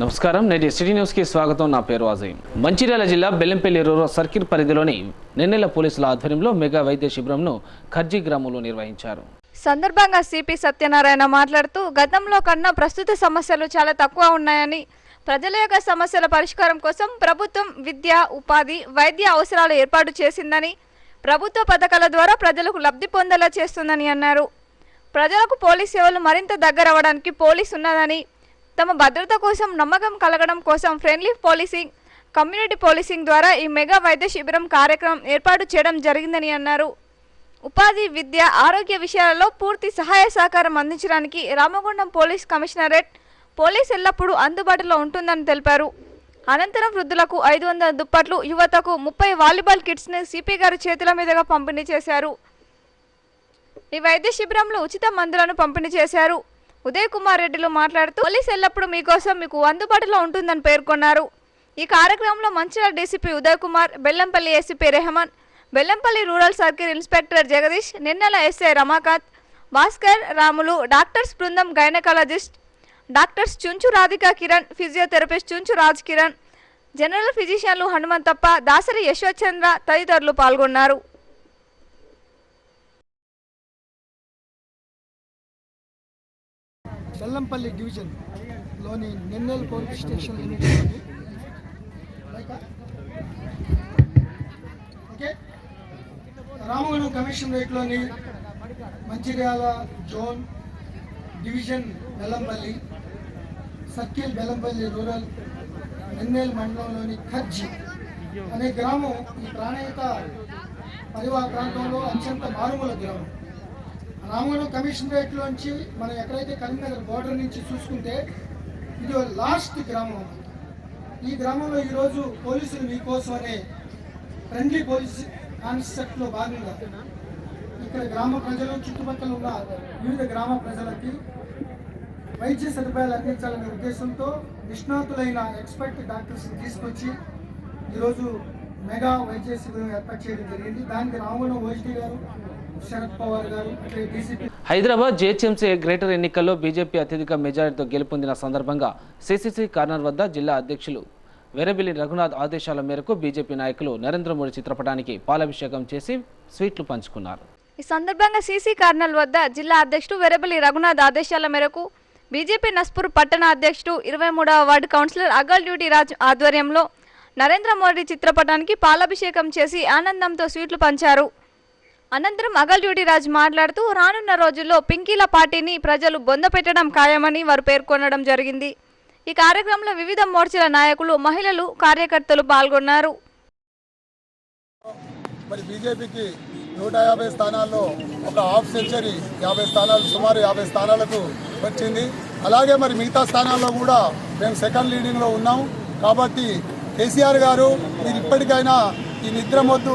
నమస్కారం. నేటి సిటీ న్యూస్కి స్వాగతం. నా పేరు అజయ్. మంచిర్యాల జిల్లా బెల్లంపల్లి రూరల్ సర్కిల్ పరిధిలోని నెన్నెల పోలీసుల ఆధ్వర్యంలో మెగా వైద్య శిబిరంను ఖర్జీ గ్రామంలో నిర్వహించారు. సందర్భంగా సిపి సత్యనారాయణ మాట్లాడుతూ గతంలో కన్నా ప్రస్తుత సమస్యలు చాలా తక్కువ ఉన్నాయని ప్రజల యొక్క సమస్యల పరిష్కారం కోసం ప్రభుత్వం విద్య ఉపాధి వైద్య అవసరాలు ఏర్పాటు చేసిందని ప్రభుత్వ పథకాల ద్వారా ప్రజలకు లబ్ధి పొందేలా చేస్తుందని అన్నారు. ప్రజలకు పోలీస్ సేవలు మరింత దగ్గర అవ్వడానికి పోలీస్ ఉన్నదని తమ భద్రత కోసం నమ్మకం కలగడం కోసం ఫ్రెండ్లీ పోలీసింగ్ కమ్యూనిటీ పోలీసింగ్ ద్వారా ఈ మెగా వైద్య శిబిరం కార్యక్రమం ఏర్పాటు చేయడం జరిగిందని అన్నారు. ఉపాధి విద్య ఆరోగ్య విషయాలలో పూర్తి సహాయ సహకారం అందించడానికి రామగుండం పోలీస్ కమిషనరేట్ పోలీస్ ఎల్లప్పుడూ అందుబాటులో ఉంటుందని తెలిపారు. అనంతరం వృద్ధులకు ఐదు వందల దుప్పట్లు యువతకు ముప్పై వాలీబాల్ కిట్స్ని సిపి గారి చేతుల మీదుగా పంపిణీ చేశారు. ఈ వైద్య శిబిరంలో ఉచిత మందులను పంపిణీ చేశారు. ఉదయ్ కుమార్ రెడ్డిలు మాట్లాడుతూ పోలీస్ ఎల్లప్పుడూ మీకోసం మీకు అందుబాటులో ఉంటుందని పేర్కొన్నారు. ఈ కార్యక్రమంలో Mancherial DCP Uday Kumar Bellampalli ACP Rehman Bellampalli rural circle inspector Jagadish Nennela SI Ramakanth Bhaskar Ramulu doctors బృందం gynaecologist doctors Chunchu Radhika Kiran physiotherapist Chunchu Raj Kiran general ఫిజిషియన్లు Hanumanthappa Dasari Yashwanth Chandra తదితరులు పాల్గొన్నారు. బెల్లంపల్లి డివిజన్లోని నిన్నెల్ పోలీస్ స్టేషన్ లిమిట్లోని okay. Ramagundam కమిషనరేట్లోని Mancherial zone division Bellampalli circle Bellampalli rural Nennel మండలంలోని ఖర్జీ అనే గ్రామం ఈ ప్రాణహిత పరివాహ ప్రాంతంలో అత్యంత మారుమూల గ్రామం. రామగుండం కమిషనరేట్లోంచి మనం ఎక్కడైతే కరీంనగర్ బోర్డర్ నుంచి చూసుకుంటే ఇది లాస్ట్ గ్రామం అన్నమాట. ఈ గ్రామంలో ఈరోజు పోలీసులు మీకోసం అనే ఫ్రెండ్లీ పోలీస్ కాన్సెప్ట్లో భాగంగా ఇక్కడ గ్రామ ప్రజలు చుట్టుపక్కల ఉన్న వివిధ గ్రామ ప్రజలకి వైద్య సదుపాయాలు అందించాలనే ఉద్దేశంతో నిష్ణాతులైన ఎక్స్పర్ట్ డాక్టర్స్ తీసుకొచ్చి ఈరోజు మెగా వైద్య శిబిరం ఏర్పాటు చేయడం జరిగింది దానికి రామగుండం ఓఎస్డీ గారు హైదరాబాద్ జేహెచ్ఎంసీ గ్రేటర్ ఎన్నికల్లో బీజేపీ అత్యధిక మెజారిటీతో గెలుపొందిన సందర్భంగా సిసిసి కార్నర్ వద్ద జిల్లా అధ్యక్షులు వెరబిల్లి రఘునాథ్ ఆదేశాల మేరకు బీజేపీ నాయకులు నరేంద్ర మోడీ చిత్రపటానికి పాలాభిషేకం చేసి స్వీట్లు పంచుకున్నారు. ఈ సందర్భంగా సీసీ కార్నల్ వద్ద జిల్లా అధ్యక్షుడు వెరబలి రఘునాథ్ ఆదేశాల మేరకు బీజేపీ నస్పూర్ పట్టణ అధ్యక్షుడు ఇరవై మూడవ ward councillor Agal duty Raj ఆధ్వర్యంలో నరేంద్ర మోడీ చిత్రపటానికి పాలాభిషేకం చేసి ఆనందంతో స్వీట్లు పంచారు. అనంతరం అగల్ రాజ్ మాట్లాడుతూ రానున్న రోజుల్లో పింకీల పార్టీని ప్రజలు బొందపెట్టడం ఖాయమని వారు పేర్కొనడం జరిగింది. ఈ కార్యక్రమంలో వివిధ మోర్చల నాయకులు మహిళలు కార్యకర్తలు పాల్గొన్నారు. మరి బీజేపీకి నూట యాభై స్థానాల్లో ఒక హాఫ్ సెంచరీ యాభై స్థానాలు సుమారు యాభై స్థానాలకు వచ్చింది. అలాగే మరి మిగతా స్థానాల్లో కూడా మేము సెకండ్ లీడింగ్లో ఉన్నాం. కాబట్టి కేసీఆర్ గారు మీరు ఇప్పటికైనా ఈ నిద్ర మొద్దు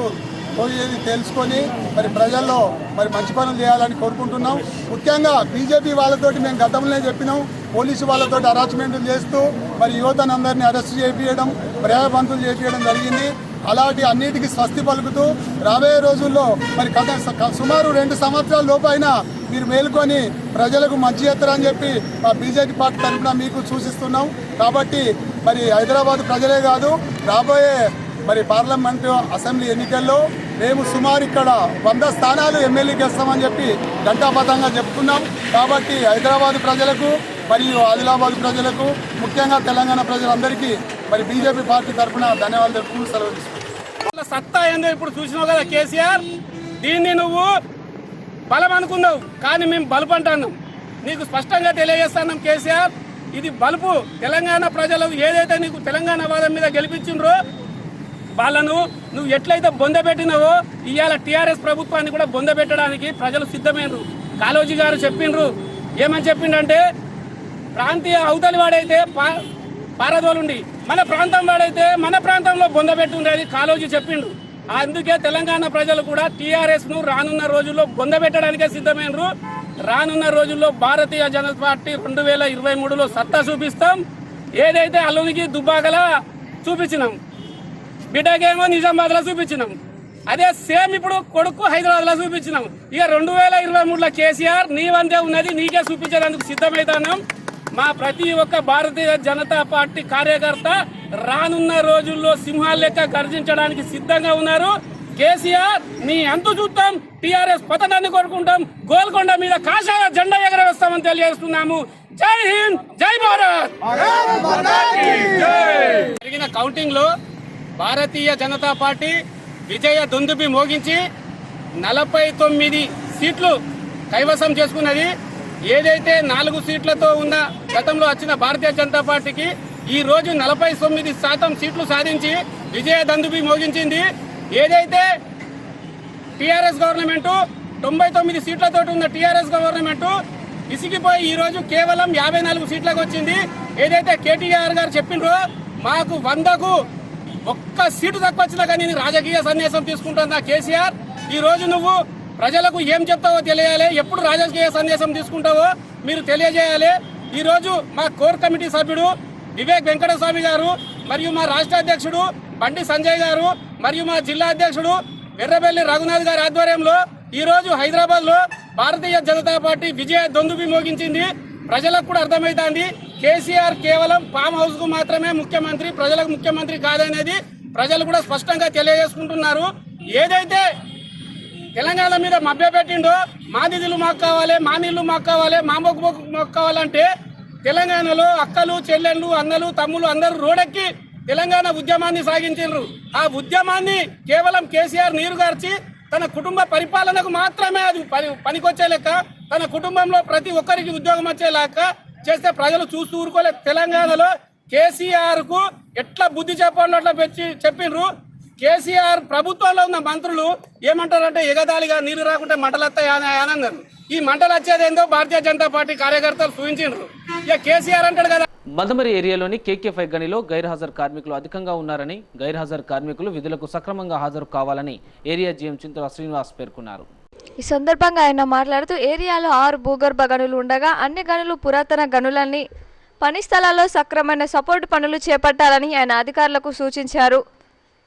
పోయేది తెలుసుకొని మరి ప్రజల్లో మరి మంచి పనులు చేయాలని కోరుకుంటున్నాం. ముఖ్యంగా బీజేపీ వాళ్ళతోటి మేము గతంలోనే చెప్పినాం. పోలీసు వాళ్ళతో అరాచ్మెంట్లు చేస్తూ మరి యువతను అందరినీ అరెస్ట్ చేయించడం ప్రేమబంతులు చేయించడం జరిగింది. అలాంటి అన్నిటికీ స్వస్తి పలుకుతూ రాబోయే రోజుల్లో మరి కథ స- సుమారు రెండు సంవత్సరాల లోపైన మీరు మేలుకొని ప్రజలకు మంచి చేస్తారని చెప్పి మా బీజేపీ పార్టీ తరఫున మీకు సూచిస్తున్నాం. కాబట్టి మరి హైదరాబాద్ ప్రజలే కాదు రాబోయే మరి పార్లమెంటు అసెంబ్లీ ఎన్నికల్లో మేము సుమారు ఇక్కడ వంద స్థానాలు ఎమ్మెల్యేకి ఇస్తామని చెప్పి ఘంటాపథంగా చెప్తున్నాం. కాబట్టి హైదరాబాద్ ప్రజలకు మరియు ఆదిలాబాద్ ప్రజలకు ముఖ్యంగా తెలంగాణ ప్రజలందరికీ మరి బీజేపీ పార్టీ తరఫున ధన్యవాదాలు తెలుపుతూ సెలవు సత్తా ఏందో ఇప్పుడు చూసినావు కదా కేసీఆర్? దీన్ని నువ్వు బలం అనుకున్నావు కానీ మేము బలుపు అంటున్నాం. నీకు స్పష్టంగా తెలియజేస్తున్నాం కేసీఆర్ ఇది బలుపు. తెలంగాణ ప్రజలు ఏదైతే నీకు తెలంగాణ వాదం మీద గెలిపించిండ్రో వాళ్ళను నువ్వు ఎట్లయితే బొందబెట్టినావో ఇవాళ టీఆర్ఎస్ ప్రభుత్వాన్ని కూడా బొందబెట్టడానికి ప్రజలు సిద్ధమైనరు కాలోజీ గారు చెప్పిండ్రు. ఏమని చెప్పిండంటే ప్రాంతీయ అవతలి వాడైతే పా పారదోలుండి. మన ప్రాంతం వాడైతే మన ప్రాంతంలో బొందబెట్టుండే అది కాళోజీ చెప్పిండు అందుకే తెలంగాణ ప్రజలు కూడా టీఆర్ఎస్ను రానున్న రోజుల్లో బొందబెట్టడానికే సిద్ధమైనరు రానున్న రోజుల్లో భారతీయ జనతా పార్టీ రెండు వేల ఇరవై మూడులో సత్తా చూపిస్తాం. ఏదైతే అల్లునికి దుబ్బాకలా చూపించినాం. బిడ్డకేమో నిజామాబాద్లో చూపించినాం అదే సేమ్ ఇప్పుడు కొడుకు హైదరాబాద్లో చూపించినాం ఇక రెండు వేల ఇరవై మూడులో కేసీఆర్ నీ వందే ఉన్నది నీకే చూపించేందుకు సిద్ధమవుతున్నాం మా ప్రతి ఒక్క భారతీయ జనతా పార్టీ కార్యకర్త రానున్న రోజుల్లో సింహాల లెక్క గర్జించడానికి సిద్ధంగా ఉన్నారు. కేసీఆర్ నీ అంతు చూద్దాం టిఆర్ఎస్ పతనాన్ని కోరుకుంటాం గోల్కొండ మీద కాషాయ జెండా ఎగరవేస్తామని తెలియజేస్తున్నాము. జై హింద్ జై భారత్! జరిగిన కౌంటింగ్లో భారతీయ జనతా పార్టీ విజయ దుందుబి మోగించి నలభై తొమ్మిది సీట్లు కైవసం చేసుకున్నది. ఏదైతే నాలుగు సీట్లతో ఉన్న గతంలో వచ్చిన భారతీయ జనతా పార్టీకి ఈ రోజు నలభై తొమ్మిది శాతం సీట్లు సాధించి విజయ దందుబి మోగించింది. ఏదైతే టీఆర్ఎస్ గవర్నమెంట్ తొంభై తొమ్మిది సీట్లతో ఉన్న టీఆర్ఎస్ గవర్నమెంట్ విసిగిపోయి ఈ రోజు కేవలం యాభై నాలుగు సీట్లకు వచ్చింది. ఏదైతే కేటీఆర్ గారు చెప్పిండ్రో మాకు వందకు ఒక్క సీటు తక్కువ వచ్చినా కానీ నేను రాజకీయ సన్యాసం తీసుకుంటున్నా కేసీఆర్. ఈ రోజు నువ్వు ప్రజలకు ఏం చెప్తావో తెలియాలి. ఎప్పుడు రాజకీయ సన్యాసం తీసుకుంటావో మీరు తెలియజేయాలి. ఈ రోజు మా కోర్ కమిటీ సభ్యుడు వివేక్ వెంకటస్వామి గారు మరియు మా రాష్ట్ర అధ్యక్షుడు బండి సంజయ్ గారు మరియు మా జిల్లా అధ్యక్షుడు ఎర్రబెల్లి రఘునాథ్ గారి ఆధ్వర్యంలో ఈ రోజు హైదరాబాద్లో భారతీయ జనతా పార్టీ విజయ దొందుబి మోగించింది. ప్రజలకు కూడా అర్థమైంది కేసీఆర్ కేవలం ఫామ్ హౌస్కు మాత్రమే ముఖ్యమంత్రి ప్రజలకు ముఖ్యమంత్రి కాదనేది ప్రజలు కూడా స్పష్టంగా తెలియజేసుకుంటున్నారు. ఏదైతే తెలంగాణ మీద మభ్య పెట్టిండో మా నిధులు మాకు కావాలి మా నీళ్ళు మాకు కావాలి మా మొక్కు మొక్కు మాకు కావాలంటే తెలంగాణలో అక్కలు చెల్లెళ్ళు అన్నలు తమ్ములు అందరూ రోడెక్కి తెలంగాణ ఉద్యమాన్ని సాగించారు ఆ ఉద్యమాన్ని కేవలం కేసీఆర్ నీరు గార్చి తన కుటుంబ పరిపాలనకు మాత్రమే అది పని పనికొచ్చే లెక్క తన కుటుంబంలో ప్రతి ఒక్కరికి ఉద్యోగం వచ్చే లెక్క చేస్తే ప్రజలు చూస్తూ ఊరుకోలేదు తెలంగాణలో కేసీఆర్కు ఎట్లా బుద్ధి చెప్పండి అట్లా పెట్టి చెప్పిండ్రు కేసీఆర్ ప్రభుత్వంలో ఉన్న మంత్రులు ఏమంటారంటే ఎగదాలిగా నీరు రాకుంటే మంటలు వస్తాయి అని అన్నారు. ఈ మంటలు వచ్చేది ఏందో భారతీయ జనతా పార్టీ కార్యకర్తలు చూపించిండ్రు ఇక కేసీఆర్ అంటాడు కదా. మందమరి ఏరియాలోని కేకేఫై గనిలో గైర్హాజరు కార్మికులు అధికంగా ఉన్నారని గైర్హాజరు కార్మికులు విధులకు సక్రమంగా హాజరు కావాలని ఏరియా జీఎం చింతల శ్రీనివాస్ పేర్కొన్నారు. ఈ సందర్భంగా ఆయన మాట్లాడుతూ ఏరియాలో ఆరు భూగర్భ గనులు ఉండగా అన్ని గనులు పురాతన గనులన్నీ పని స్థలాల్లో సక్రమైన సపోర్ట్ పనులు చేపట్టాలని ఆయన అధికారులకు సూచించారు.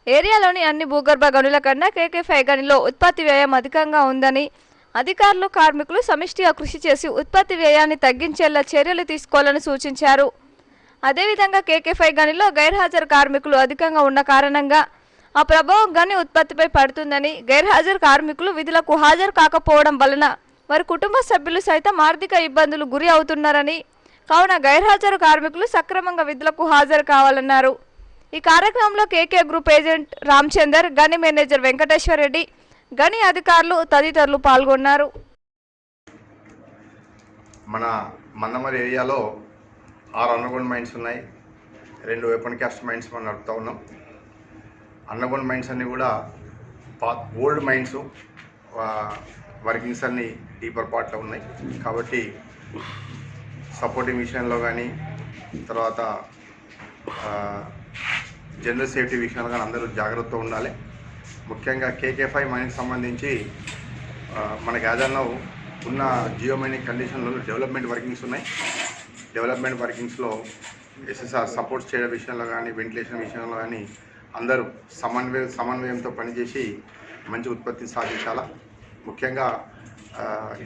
ఏరియాలోని అన్ని భూగర్భ గనుల కన్నా కేకే ఫైవ్ గనిలో ఉత్పత్తి వ్యయం అధికంగా ఉందని అధికారులు కార్మికులు సమిష్టిగా కృషి చేసి ఉత్పత్తి వ్యయాన్ని తగ్గించేలా చర్యలు తీసుకోవాలని సూచించారు. అదేవిధంగా కేకే ఫైవ్ గనిలో గైర్హాజరు కార్మికులు అధికంగా ఉన్న కారణంగా ఆ ప్రభావం గని ఉత్పత్తిపై పడుతుందని గైర్హాజరు కార్మికులు విధులకు హాజరు కాకపోవడం వలన వారి కుటుంబ సభ్యులు సైతం ఆర్థిక ఇబ్బందులు గురి అవుతున్నారని కావున గైర్హాజరు కార్మికులు సక్రమంగా విధులకు హాజరు కావాలన్నారు. ఈ కార్యక్రమంలో కేకే గ్రూప్ ఏజెంట్ రామచందర్ గని మేనేజర్ వెంకటేశ్వర రెడ్డి గని అధికారులు తదితరులు పాల్గొన్నారు. మన మందమరి ఏరియాలో ఆరు అండర్గ్రౌండ్ మైన్స్ ఉన్నాయి. రెండు వెపన్ క్యాస్ట్ మైన్స్ మనం నడుపుతూ ఉన్నాం. అండర్గ్రౌండ్ మైన్స్ అన్నీ కూడా పా ఓల్డ్ మైన్స్ వర్కింగ్స్ అన్నీ డీపర్ పార్ట్లో ఉన్నాయి. కాబట్టి సపోర్టింగ్ విషయంలో కానీ తర్వాత జనరల్ సేఫ్టీ విషయంలో కానీ అందరూ జాగ్రత్తగా ఉండాలి. ముఖ్యంగా కేకే ఫైవ్ మైన్కి సంబంధించి మన మనకి ఉన్న జియో మైనింగ్ కండిషన్లో డెవలప్మెంట్ వర్కింగ్స్ ఉన్నాయి. డెవలప్మెంట్ వర్కింగ్స్లో ఎస్ఎస్ఆర్ సపోర్ట్స్ చేయడం విషయంలో కానీ వెంటిలేషన్ విషయంలో కానీ అందరూ సమన్వయ సమన్వయంతో పనిచేసి మంచి ఉత్పత్తిని సాధించాలా. ముఖ్యంగా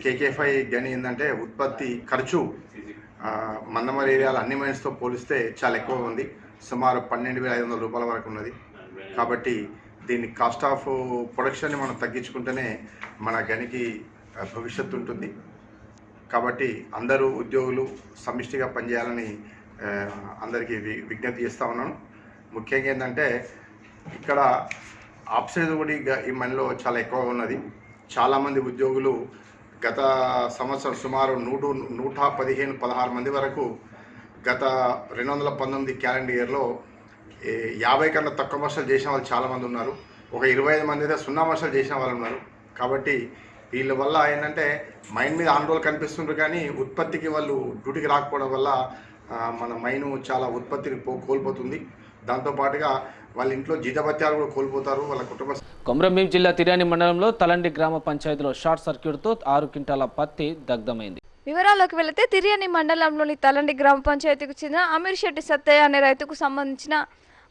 కేకేఫై గని ఏంటంటే ఉత్పత్తి ఖర్చు ఆ, మందమరి ఏరియాలో అన్ని మైన్స్తో పోలిస్తే చాలా ఎక్కువ ఉంది. సుమారు పన్నెండు వేల ఐదు వందల రూపాయల వరకు ఉన్నది. కాబట్టి దీన్ని కాస్ట్ ఆఫ్ ప్రొడక్షన్ని మనం తగ్గించుకుంటేనే మన గనికి భవిష్యత్తు ఉంటుంది. కాబట్టి అందరూ ఉద్యోగులు సమిష్టిగా పనిచేయాలని అందరికీ వి- విజ్ఞప్తి చేస్తూ ఉన్నాను. ముఖ్యంగా ఏంటంటే ఇక్కడ ఆప్సైడ్ ఒకటి ఈ గ- మనలో చాలా ఎక్కువగా ఉన్నది. చాలామంది ఉద్యోగులు గత సంవత్సరం సుమారు నూట నూట పదిహేను పదహారు మంది వరకు గత రెండు వందల పంతొమ్మిది క్యాలెండర్ ఇయర్లో యాభై కన్నా తక్కువ వర్షాలు చేసిన వాళ్ళు చాలామంది ఉన్నారు. ఒక ఇరవై ఐదు మంది అయితే సున్నా వర్షాలు చేసిన వాళ్ళు ఉన్నారు. కాబట్టి వీళ్ళ వల్ల ఏంటంటే మైండ్ మీద ఆందోళన కనిపిస్తుండ్రు కానీ ఉత్పత్తికి వాళ్ళు డ్యూటీకి రాకపోవడం వల్ల మన మైను చాలా ఉత్పత్తిని పో కోల్పోతుంది. దాంతోపాటుగా వాళ్ళ ఇంట్లో జీతభత్యాలు కూడా కోల్పోతారు వాళ్ళ కుటుంబ కొమరంభీం జిల్లా తిర్యాని మండలంలో తలండి గ్రామ పంచాయతీలో షార్ట్ సర్క్యూట్తో ఆరు క్వింటాల పత్తి దగ్ధమైంది. వివరాల్లోకి వెళితే తిరియని మండలంలోని తలండి గ్రామ పంచాయతీకి చెందిన అమీర్ శెట్టి సత్తయ్య అనే రైతుకు సంబంధించిన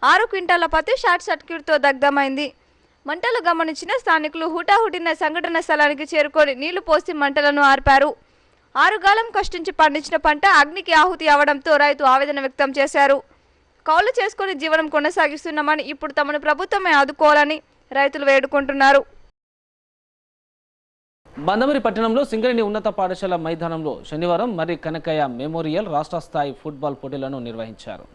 ఆరు క్వింటాల పత్తి షార్ట్ సర్క్యూట్తో దగ్ధమైంది. మంటలు గమనించిన స్థానికులు హుటాహుటిన సంఘటన స్థలానికి చేరుకొని నీళ్ళు పోసి మంటలను ఆర్పారు. ఆరుగాలం కష్టించి పండించిన పంట అగ్నికి ఆహుతి అవడంతో రైతు ఆవేదన వ్యక్తం చేశారు. కౌలు చేసుకుని జీవనం కొనసాగిస్తున్నామని ఇప్పుడు తమను ప్రభుత్వమే ఆదుకోవాలని రైతులు వేడుకుంటున్నారు. బందమరి పట్టణంలో సింగరేణి ఉన్నత పాఠశాల మైదానంలో శనివారం మరి కనకయ్య మెమోరియల్ రాష్ట్ర స్థాయి ఫుట్బాల్ పోటీలను నిర్వహించారు.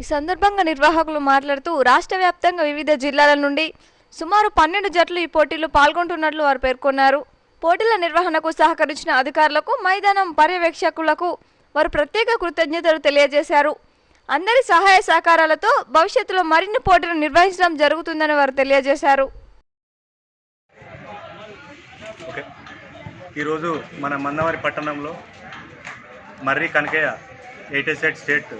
ఈ సందర్భంగా నిర్వాహకులు మాట్లాడుతూ రాష్ట్ర వ్యాప్తంగా వివిధ జిల్లాల నుండి సుమారు పన్నెండు జట్లు ఈ పోటీలో పాల్గొంటున్నట్లు వారు పేర్కొన్నారు. పోటీల నిర్వహణకు సహకరించిన అధికారులకు మైదానం పర్యవేక్షకులకు వారు ప్రత్యేక కృతజ్ఞతలు తెలియజేశారు. అందరి సహాయ సహకారాలతో భవిష్యత్తులో మరిన్ని పోటీలు నిర్వహించడం జరుగుతుందని వారు తెలియజేశారు. ఓకే. ఈరోజు మన మందవారి పట్టణంలో మర్రి కనకయ్య ఎయిటెసెట్ స్టేట్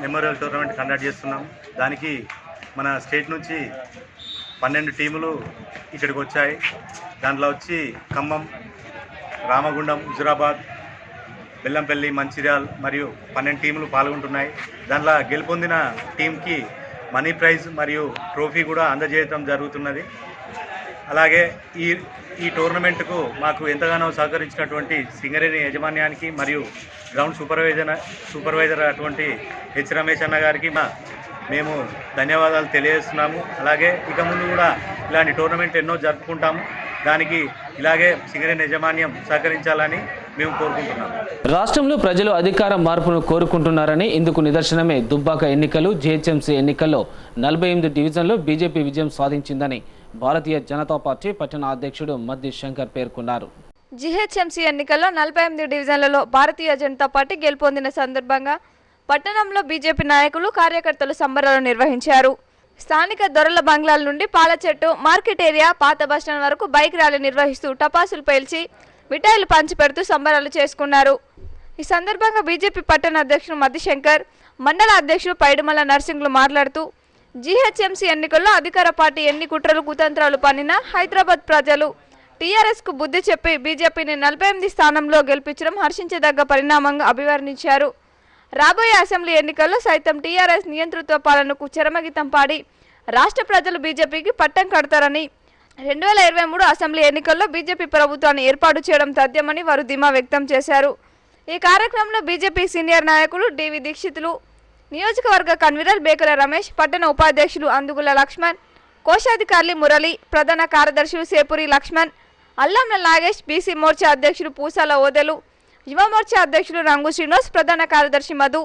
మెమోరియల్ టోర్నమెంట్ కండక్ట్ చేస్తున్నాం. దానికి మన స్టేట్ నుంచి పన్నెండు టీములు ఇక్కడికి వచ్చాయి. దాంట్లో వచ్చి ఖమ్మం రామగుండం హుజురాబాద్ బెల్లంపల్లి మంచిర్యాల్ మరియు పన్నెండు టీములు పాల్గొంటున్నాయి. దాంట్లో గెలుపొందిన టీంకి మనీ ప్రైజ్ మరియు ట్రోఫీ కూడా అందజేయటం జరుగుతున్నది. అలాగే ఈ ఈ టోర్నమెంట్కు మాకు ఎంతగానో సహకరించినటువంటి సింగరేణి యాజమాన్యానికి మరియు గ్రౌండ్ సూపర్వైజర్ సూపర్వైజర్ అటువంటి హెచ్ రమేష్ అన్న గారికి మా మేము ధన్యవాదాలు తెలియజేస్తున్నాము. అలాగే ఇక ముందు కూడా ఇలాంటి టోర్నమెంట్ ఎన్నో జరుపుకుంటాము. దానికి ఇలాగే సింగరేణి యాజమాన్యం సహకరించాలని మేము కోరుకుంటున్నాము రాష్ట్రంలో ప్రజలు అధికార మార్పును కోరుకుంటున్నారని ఇందుకు నిదర్శనమే దుబ్బాక ఎన్నికలు జీహెచ్ఎంసీ ఎన్నికల్లో నలభై ఎనిమిది డివిజన్లో బీజేపీ విజయం సాధించిందని భారతీయ జనతా పార్టీ పట్టణ అధ్యక్షుడు మద్ది శంకర్ పేర్కొన్నారు. జీహెచ్ఎంసీ ఎన్నికల్లో నలభై ఎనిమిది డివిజన్లలో భారతీయ జనతా పార్టీ గెలుపొందిన సందర్భంగా పట్టణంలో బీజేపీ నాయకులు కార్యకర్తలు సంబరాలు నిర్వహించారు. స్థానిక దొరల బంగ్లాల నుండి పాలచెట్టు మార్కెట్ ఏరియా పాత బస్టాండ్ వరకు బైక్ ర్యాలీ నిర్వహిస్తూ టపాసులు పేల్చి మిఠాయిలు పంచిపెడుతూ సంబరాలు చేసుకున్నారు. ఈ సందర్భంగా బీజేపీ పట్టణ అధ్యక్షుడు మధుశంకర్ మండల అధ్యక్షుడు పైడుమల నర్సింగ్లు మాట్లాడుతూ జీహెచ్ఎంసీ ఎన్నికల్లో అధికార పార్టీ ఎన్ని కుట్రలు కుతంత్రాలు పనినా హైదరాబాద్ ప్రజలు టీఆర్ఎస్కు బుద్ధి చెప్పి బీజేపీని నలభై ఎనిమిది స్థానంలో గెలిపించడం హర్షించదగ్గ పరిణామంగా అభివర్ణించారు. రాబోయే అసెంబ్లీ ఎన్నికల్లో సైతం టీఆర్ఎస్ నియంతృత్వ పాలనకు చరమగీతం పాడి రాష్ట్ర ప్రజలు బీజేపీకి పట్టం కడతారని రెండు వేల ఇరవై మూడు అసెంబ్లీ ఎన్నికల్లో బీజేపీ ప్రభుత్వాన్ని ఏర్పాటు చేయడం తథ్యమని వారు ధీమా వ్యక్తం చేశారు. ఈ కార్యక్రమంలో బీజేపీ సీనియర్ నాయకులు డివి దీక్షితులు నియోజకవర్గ కన్వీనర్ బేకల రమేష్ పట్టణ ఉపాధ్యక్షులు అందుగుల లక్ష్మణ్ కోశాధికారి మురళి ప్రధాన కార్యదర్శులు సేపురి లక్ష్మణ్ అల్లంల నాగేష్ బీసీ మోర్చా అధ్యక్షులు పూసాల ఓదెలు యువమోర్చా అధ్యక్షులు రంగు శ్రీనివాస్ ప్రధాన కార్యదర్శి మధు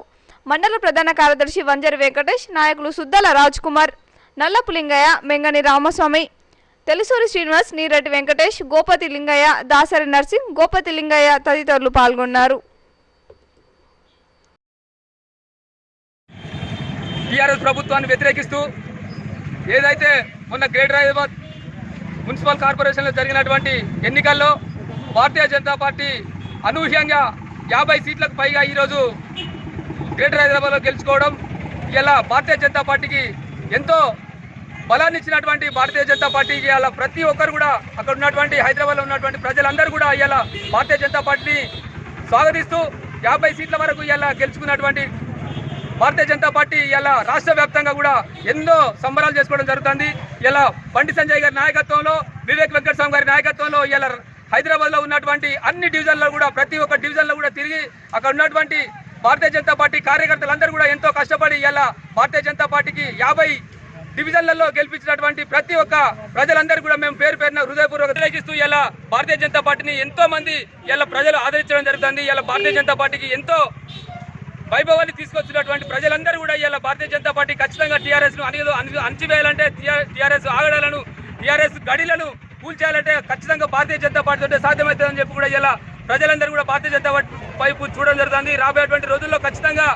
మండల ప్రధాన కార్యదర్శి వంజరి వెంకటేష్ నాయకులు సుద్దల రాజ్ కుమార్ నల్లపులింగయ్య మెంగని రామస్వామి తెలుసూరి శ్రీనివాస్ నీరటి వెంకటేష్ గోపతి లింగయ్య దాసరి నర్సింగ్ గోపతి లింగయ్య తదితరులు పాల్గొన్నారు. టీఆర్ఎస్ ప్రభుత్వాన్ని వ్యతిరేకిస్తూ ఏదైతే మొన్న గ్రేటర్ హైదరాబాద్ మున్సిపల్ కార్పొరేషన్లో జరిగినటువంటి ఎన్నికల్లో భారతీయ జనతా పార్టీ అనూహ్యంగా యాభై సీట్లకు పైగా ఈరోజు గ్రేటర్ హైదరాబాద్లో గెలుచుకోవడం ఇలా భారతీయ జనతా పార్టీకి ఎంతో బలాన్ని ఇచ్చినటువంటి భారతీయ జనతా పార్టీకి ఇలా ప్రతి ఒక్కరు కూడా అక్కడ ఉన్నటువంటి హైదరాబాద్లో ఉన్నటువంటి ప్రజలందరూ కూడా ఇలా భారతీయ జనతా పార్టీని స్వాగతిస్తూ యాభై సీట్ల వరకు ఇలా గెలుచుకున్నటువంటి భారతీయ జనతా పార్టీ ఇలా రాష్ట్ర వ్యాప్తంగా కూడా ఎన్నో సంబరాలు చేసుకోవడం జరుగుతుంది. ఇలా బండి సంజయ్ గారి నాయకత్వంలో వివేక్ వెంకటస్వామి గారి నాయకత్వంలో ఇలా హైదరాబాద్లో ఉన్నటువంటి అన్ని డివిజన్లో కూడా ప్రతి ఒక్క డివిజన్లో కూడా తిరిగి అక్కడ ఉన్నటువంటి భారతీయ జనతా పార్టీ కార్యకర్తలందరూ కూడా ఎంతో కష్టపడి ఇలా భారతీయ జనతా పార్టీకి యాభై డివిజన్లలో గెలిపించినటువంటి ప్రతి ఒక్క ప్రజలందరూ కూడా మేము పేరు పేరున హృదయపూర్వక వ్యతిరేకిస్తూ ఇలా భారతీయ జనతా పార్టీని ఎంతో మంది ఇలా ప్రజలు ఆదరించడం జరుగుతుంది. ఇలా భారతీయ జనతా పార్టీకి ఎంతో వైభవాన్ని తీసుకొచ్చినటువంటి ప్రజలందరూ కూడా ఇలా భారతీయ జనతా పార్టీ ఖచ్చితంగా టీఆర్ఎస్ను అనేది అణి- టీఆర్ఎస్ ఆగడాలను టీఆర్ఎస్ గడిలను కూల్చేయాలంటే ఖచ్చితంగా భారతీయ జనతా పార్టీ తోటే సాధ్యమవుతుందని చెప్పి కూడా ఇలా ప్రజలందరూ కూడా భారతీయ జనతా పార్టీ వైపు చూడడం జరుగుతుంది. రాబోయేటువంటి రోజుల్లో ఖచ్చితంగా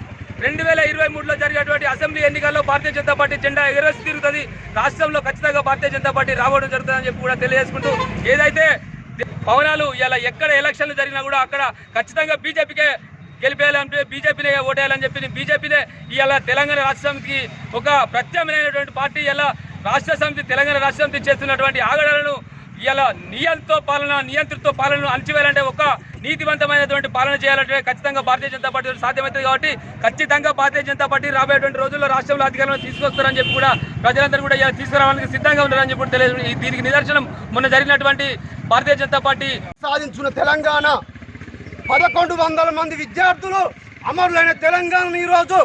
రెండు వేల ఇరవై మూడులో జరిగేటువంటి అసెంబ్లీ ఎన్నికల్లో భారతీయ జనతా పార్టీ జెండా ఎగరేసి తిరుగుతుంది రాష్ట్రంలో ఖచ్చితంగా భారతీయ జనతా పార్టీ రావడం జరుగుతుందని చెప్పి కూడా తెలియజేసుకుంటూ ఏదైతే భవనాలు ఇలా ఎక్కడ ఎలక్షన్లు జరిగినా కూడా అక్కడ ఖచ్చితంగా బీజేపీకే గెలిపేయాలంటే బీజేపీనే ఓటేయాలని చెప్పి బీజేపీనే ఇలా తెలంగాణ రాష్ట్రానికి ఒక ప్రత్యామ్నాయమైనటువంటి పార్టీ ఇలా రాష్ట్ర సమితి తెలంగాణ రాష్ట్ర సమితి చేస్తున్నటువంటి ఆగడాలను ఇలా నియంతో పాలన నియంత్రిత పాలనను అణచివేయాలంటే ఒక నీతివంతమైనటువంటి పాలన చేయాలంటే ఖచ్చితంగా భారతీయ జనతా పార్టీ సాధ్యమవుతుంది కాబట్టి ఖచ్చితంగా భారతీయ జనతా పార్టీ రాబోయేటువంటి రోజుల్లో రాష్ట్రంలో అధికారంలో తీసుకొస్తారని చెప్పి కూడా ప్రజలందరూ కూడా ఇలా తీసుకురావడానికి సిద్ధంగా ఉన్నారని చెప్పి తెలియదు. ఈ- దీనికి నిదర్శనం మొన్న జరిగినటువంటి భారతీయ జనతా పార్టీ సాధించిన తెలంగాణ పదకొండు వందల మంది విద్యార్థులు అమరులైన తెలంగాణ ఈరోజు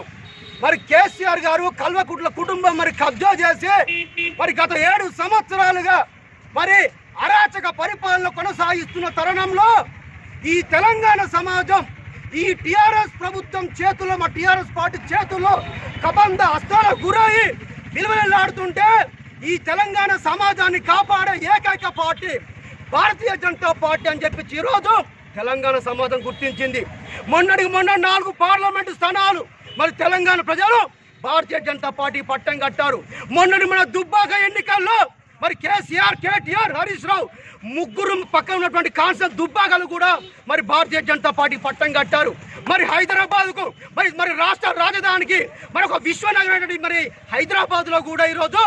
మరి కేసీఆర్ గారు కల్వకుట్ల కుటుంబం మరి కబ్జా చేసి మరి గత ఏడు సంవత్సరాలుగా మరి అరాచక పరిపాలన కొనసాగిస్తున్న తరుణంలో ఈ తెలంగాణ సమాజం ఈ టిఆర్ఎస్ ప్రభుత్వం చేతుల్లో మా టిఆర్ఎస్ పార్టీ చేతుల్లో కబంధ హస్తాలకు గురై విలువలాడుతుంటే ఈ తెలంగాణ సమాజాన్ని కాపాడే ఏకైక పార్టీ భారతీయ జనతా పార్టీ అని చెప్పి ఈరోజు తెలంగాణ సమాజం గుర్తించింది. మొన్నటికి మొన్న నాలుగు పార్లమెంటు స్థానాలు మరి తెలంగాణ ప్రజలు భారతీయ జనతా పార్టీ పట్టం కట్టారు. మొన్నటి మన దుబ్బాక ఎన్నికల్లో మరి కేసీఆర్ కేటీఆర్ హరీష్ రావు ముగ్గురు పక్కన ఉన్నటువంటి కాన్సల్ దుబ్బాగలు కూడా మరి భారతీయ జనతా పార్టీ పట్టం కట్టారు. మరి హైదరాబాద్కు మరి మరి రాష్ట్ర రాజధానికి మరి ఒక విశ్వనగరం మరి హైదరాబాద్లో కూడా ఈరోజు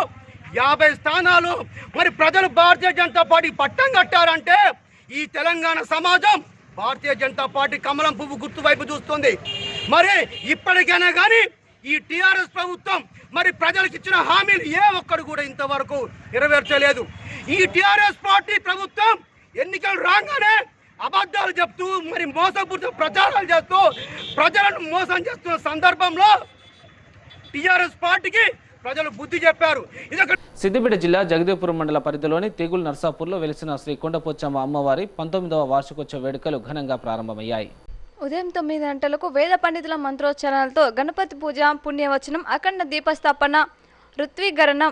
యాభై స్థానాలు మరి ప్రజలు భారతీయ జనతా పార్టీ పట్టం కట్టారంటే ఈ తెలంగాణ సమాజం భారతీయ జనతా పార్టీ కమలం పువ్వు గుర్తు వైపు చూస్తుంది. మరి ఇప్పటికైనా కానీ ఈ టీఆర్ఎస్ ప్రభుత్వం మరి ప్రజలకు ఇచ్చిన హామీలు ఏ ఒక్కడు కూడా ఇంతవరకు నెరవేర్చలేదు. ఈ టిఆర్ఎస్ పార్టీ ప్రభుత్వం ఎన్నికలు రాగానే అబద్ధాలు చెప్తూ మరి మోసపూరిత ప్రచారాలు చేస్తూ ప్రజలను మోసం చేస్తున్న సందర్భంలో టిఆర్ఎస్ పార్టీకి ప్రజలు బుద్ధి చెప్పారు. ఇది ఒక సిద్దిపేట జిల్లా జగదేవ్పురం మండల పరిధిలోని తెగులు నర్సాపూర్లో వెలిసిన శ్రీ కొండపోచమ్మ అమ్మవారి పంతొమ్మిదవ వార్షికోత్సవ వేడుకలు ఘనంగా ప్రారంభమయ్యాయి. ఉదయం తొమ్మిది గంటలకు వేద పండితుల మంత్రోచ్చారణలతో గణపతి పూజ పుణ్యవచనం అఖండ దీపస్థాపన ఋత్వీకరణం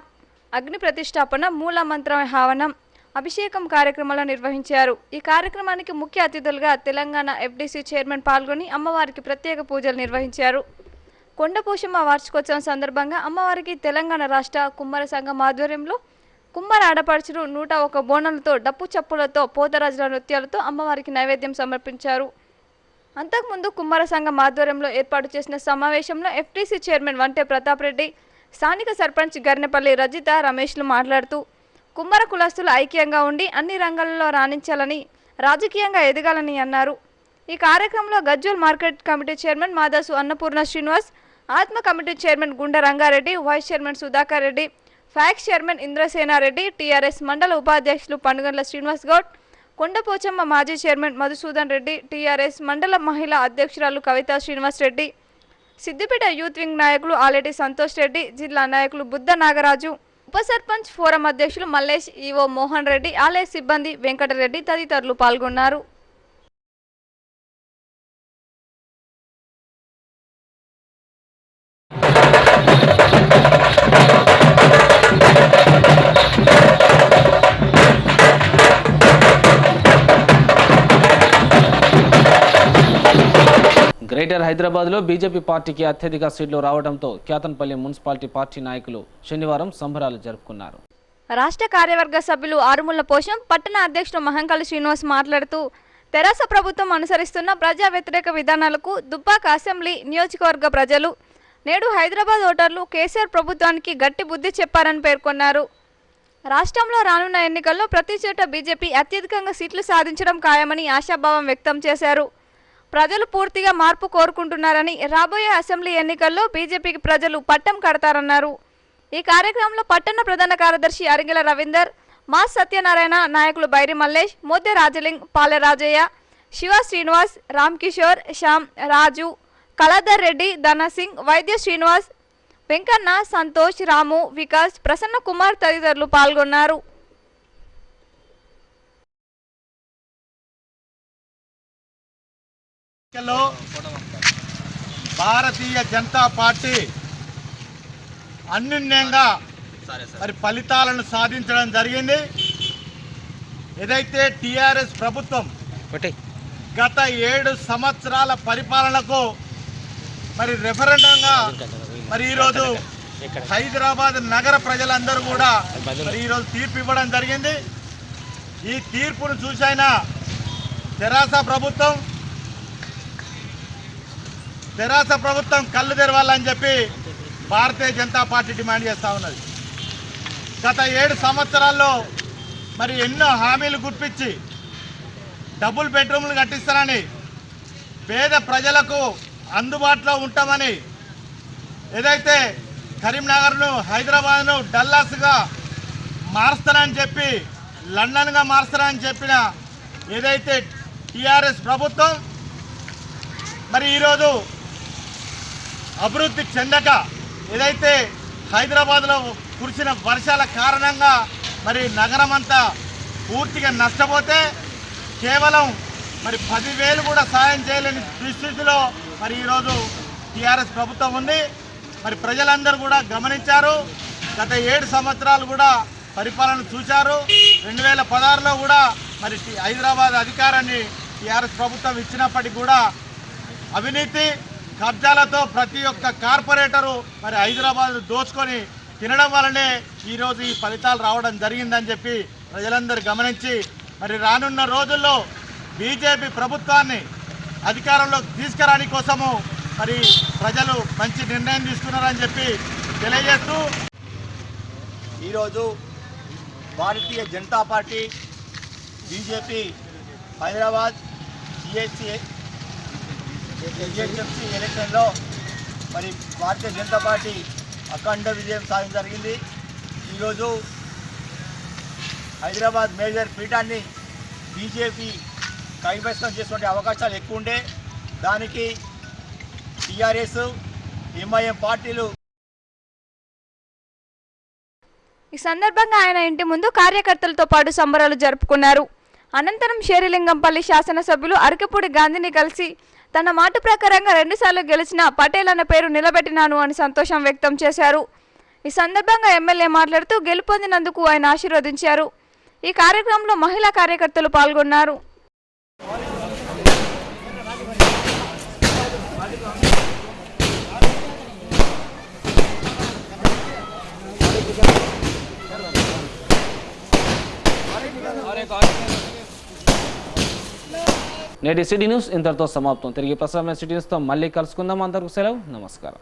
అగ్ని ప్రతిష్టాపన మూల మంత్ర హావనం అభిషేకం కార్యక్రమాలు నిర్వహించారు. ఈ కార్యక్రమానికి ముఖ్య అతిథులుగా తెలంగాణ ఎఫ్డీసీ చైర్మన్ పాల్గొని అమ్మవారికి ప్రత్యేక పూజలు నిర్వహించారు. కొండపోషమ్మ వార్షికోత్సవం సందర్భంగా అమ్మవారికి తెలంగాణ రాష్ట్ర కుమ్మర సంఘం ఆధ్వర్యంలో కుమ్మర ఆడపడుచులు నూట ఒక బోనాలతో డప్పు చప్పులతో పోతరాజుల నృత్యాలతో అమ్మవారికి నైవేద్యం సమర్పించారు. అంతకుముందు కుమార సంఘం ఆధ్వర్యంలో ఏర్పాటు చేసిన సమావేశంలో ఎఫ్టీసీ చైర్మన్ వంటే ప్రతాప్ రెడ్డి స్థానిక సర్పంచ్ గర్నెపల్లి రజిత రమేష్లు మాట్లాడుతూ కుమ్మర కులస్తులు ఐక్యంగా ఉండి అన్ని రంగాలలో రాణించాలని రాజకీయంగా ఎదగాలని అన్నారు. ఈ కార్యక్రమంలో Gajwel market committee chairman Madasu Annapurna Srinivas ఆత్మ committee chairman Gunde Rangareddy vice chairman Sudhakar Reddy PACS chairman Indrasenareddy TRS మండల ఉపాధ్యక్షులు పండుగండ్ల శ్రీనివాస్ గౌడ్ కొండపోచమ్మ మాజీ చైర్మన్ మధుసూదన్ రెడ్డి టీఆర్ఎస్ మండల మహిళా అధ్యక్షురాలు కవిత శ్రీనివాస్ రెడ్డి సిద్దిపేట యూత్ వింగ్ నాయకులు ఆలేటి సంతోష్ రెడ్డి జిల్లా నాయకులు బుద్ధ నాగరాజు ఉప సర్పంచ్ ఫోరం అధ్యక్షులు మల్లేష్ ఈవో మోహన్ రెడ్డి ఆలయ సిబ్బంది వెంకటరెడ్డి తదితరులు పాల్గొన్నారు. గ్రేటర్ హైదరాబాద్లో బీజేపీ పార్టీకి అత్యధిక సీట్లు రావడంతో క్యాతన్పల్లి మున్సిపాలిటీ పార్టీ నాయకులు శనివారం సంబరాలు జరుపుకున్నారు. రాష్ట్ర కార్యవర్గ సభ్యులు ఆరుముళ్ళ పోషం పట్టణ అధ్యక్షుడు మహంకాళి శ్రీనివాస్ మాట్లాడుతూ తెరాస ప్రభుత్వం అనుసరిస్తున్న ప్రజా వ్యతిరేక విధానాలకు దుబ్బాక అసెంబ్లీ నియోజకవర్గ ప్రజలు నేడు హైదరాబాద్ ఓటర్లు కేసీఆర్ ప్రభుత్వానికి గట్టి బుద్ధి చెప్పారని పేర్కొన్నారు. రాష్ట్రంలో రానున్న ఎన్నికల్లో ప్రతి చోట బీజేపీ అత్యధికంగా సీట్లు సాధించడం ఖాయమని ఆశాభావం వ్యక్తం చేశారు. ప్రజలు పూర్తిగా మార్పు కోరుకుంటున్నారని రాబోయే అసెంబ్లీ ఎన్నికల్లో బీజేపీకి ప్రజలు పట్టం కడతారన్నారు. ఈ కార్యక్రమంలో పట్టణ ప్రధాన కార్యదర్శి అరింగిల రవీందర్ మా సత్యనారాయణ నాయకులు బైరి మల్లేష్ మోద్య రాజలింగ్ పాలె రాజయ్య శివ శ్రీనివాస్ రామ్ కిషోర్ శ్యామ్ రాజు కళాధర్ రెడ్డి ధనసింగ్ వైద్య శ్రీనివాస్ వెంకన్న సంతోష్ రాము వికాస్ ప్రసన్న కుమార్ తదితరులు పాల్గొన్నారు. ఎన్నికల్లో భారతీయ జనతా పార్టీ అన్యూన్యంగా మరి ఫలితాలను సాధించడం జరిగింది. ఏదైతే టిఆర్ఎస్ ప్రభుత్వం గత ఏడు సంవత్సరాల పరిపాలనకు మరి రెఫరెండంగా మరి ఈరోజు హైదరాబాద్ నగర ప్రజలందరూ కూడా మరి ఈరోజు తీర్పు ఇవ్వడం జరిగింది. ఈ తీర్పును చూసైనా తెరాస ప్రభుత్వం తెరాస ప్రభుత్వం కళ్ళు తెరవాలని చెప్పి భారతీయ జనతా పార్టీ డిమాండ్ చేస్తూ ఉన్నది. గత ఏడు సంవత్సరాల్లో మరి ఎన్నో హామీలు గుర్పించి డబుల్ బెడ్రూమ్లు కట్టిస్తానని పేద ప్రజలకు అందుబాటులో ఉంటామని ఏదైతే కరీంనగర్ను హైదరాబాద్ను డల్లాస్గా మారుస్తానని చెప్పి లండన్గా మారుస్తానని చెప్పిన ఏదైతే టీఆర్ఎస్ ప్రభుత్వం మరి ఈరోజు అభివృద్ధి చెందక ఏదైతే హైదరాబాద్లో కురిసిన వర్షాల కారణంగా మరి నగరం అంతా పూర్తిగా నష్టపోతే కేవలం మరి పదివేలు కూడా సాయం చేయలేని దుస్థితిలో మరి ఈరోజు టీఆర్ఎస్ ప్రభుత్వం ఉంది. మరి ప్రజలందరూ కూడా గమనించారు. గత ఏడు సంవత్సరాలు కూడా పరిపాలన చూశారు. రెండు వేల పదహారులో కూడా మరి హైదరాబాద్ అధికారాన్ని టీఆర్ఎస్ ప్రభుత్వం ఇచ్చినప్పటికీ కూడా అవినీతి కబ్జాలతో ప్రతి ఒక్క కార్పొరేటరు మరి హైదరాబాద్ దోచుకొని తినడం వల్లనే ఈరోజు ఈ ఫలితాలు రావడం జరిగిందని చెప్పి ప్రజలందరూ గమనించి మరి రానున్న రోజుల్లో బీజేపీ ప్రభుత్వాన్ని అధికారంలోకి తీసుకురాని కోసము మరి ప్రజలు మంచి నిర్ణయం తీసుకున్నారని చెప్పి తెలియజేస్తూ ఈరోజు Bharatiya Janata party BJP Hyderabad CHC GHMC ఎలక్షన్లో మరి భారతీయ జనతా పార్టీ అఖండ విజయం సాధించడం జరిగింది. ఈరోజు హైదరాబాద్ మేజర్ పీఠాన్ని బీజేపీ కైవసం చేసుకునే అవకాశాలు ఎక్కువ ఉండే. దానికి టీఆర్ఎస్ ఎంఐఎం పార్టీలు ఈ సందర్భంగా ఆయన ఇంటి ముందు కార్యకర్తలతో పాటు సంబరాలు జరుపుకున్నారు. అనంతరం షేరిలింగంపల్లి శాసనసభ్యులు అరకపూడి గాంధీని కలిసి తన మాట ప్రకారంగా రెండుసార్లు గెలిచిన పటేల్ అన్న పేరు నిలబెట్టినాను అని సంతోషం వ్యక్తం చేశారు. ఈ సందర్భంగా ఎమ్మెల్యే మాట్లాడుతూ గెలుపొందినందుకు ఆయన ఆశీర్వదించారు. ఈ కార్యక్రమంలో మహిళా కార్యకర్తలు పాల్గొన్నారు. నేటి సిటీ న్యూస్ ఇంతటితో సమాప్తం. తిరిగి ప్రసారమైన సిటీ న్యూస్తో మళ్ళీ కలుసుకుందాం. అందరికీ సెలవు. నమస్కారం.